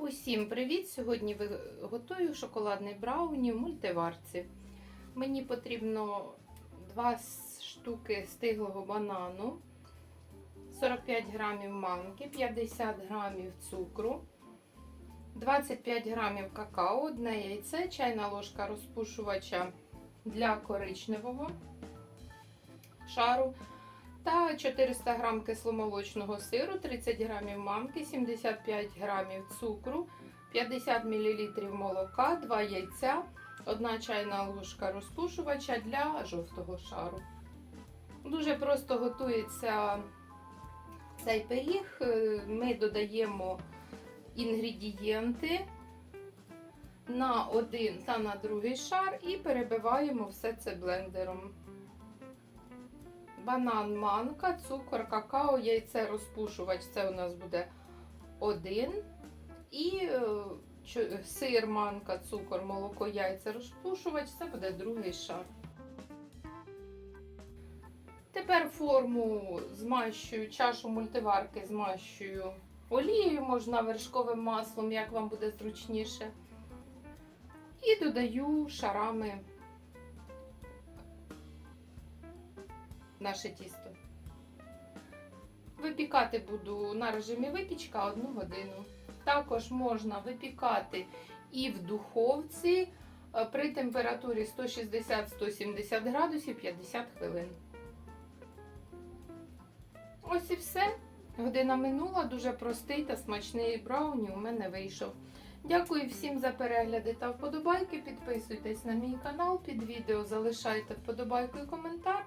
Усім привіт! Сьогодні готую шоколадний брауні в мультиварці. Мені потрібно 2 штуки стиглого банану, 45 грамів манки, 50 грамів цукру, 25 грамів какао, одне яйце, чайна ложка розпушувача для коричневого шару та 400 грам кисломолочного сиру, 30 грамів манки, 75 грамів цукру, 50 мл молока, 2 яйця, 1 чайна ложка розпушувача для жовтого шару. Дуже просто готується цей пиріг. Е, Ми додаємо інгредієнти на один та на другий шар і перебиваємо все це блендером банан, манка, цукор, какао, яйце розпушувач. Це у нас буде один. І е, сир, манка, цукор, молоко, яйце, розпушувач. Це буде другий шар. Тепер форму змащую, чашу мультиварки змащую олією, можна вершковим маслом, як вам буде зручніше. І додаю шарами наше тісто. Випікати буду на режимі випічка 1 годину. Також можна випікати і в духовці е, при температурі 160-170 градусів 50 хвилин. Ось і все. Година минула, дуже простий та смачний брауні у мене вийшов. Дякую всім за перегляди та вподобайки. Підписуйтесь на мій канал під відео, залишайте вподобайку і коментар.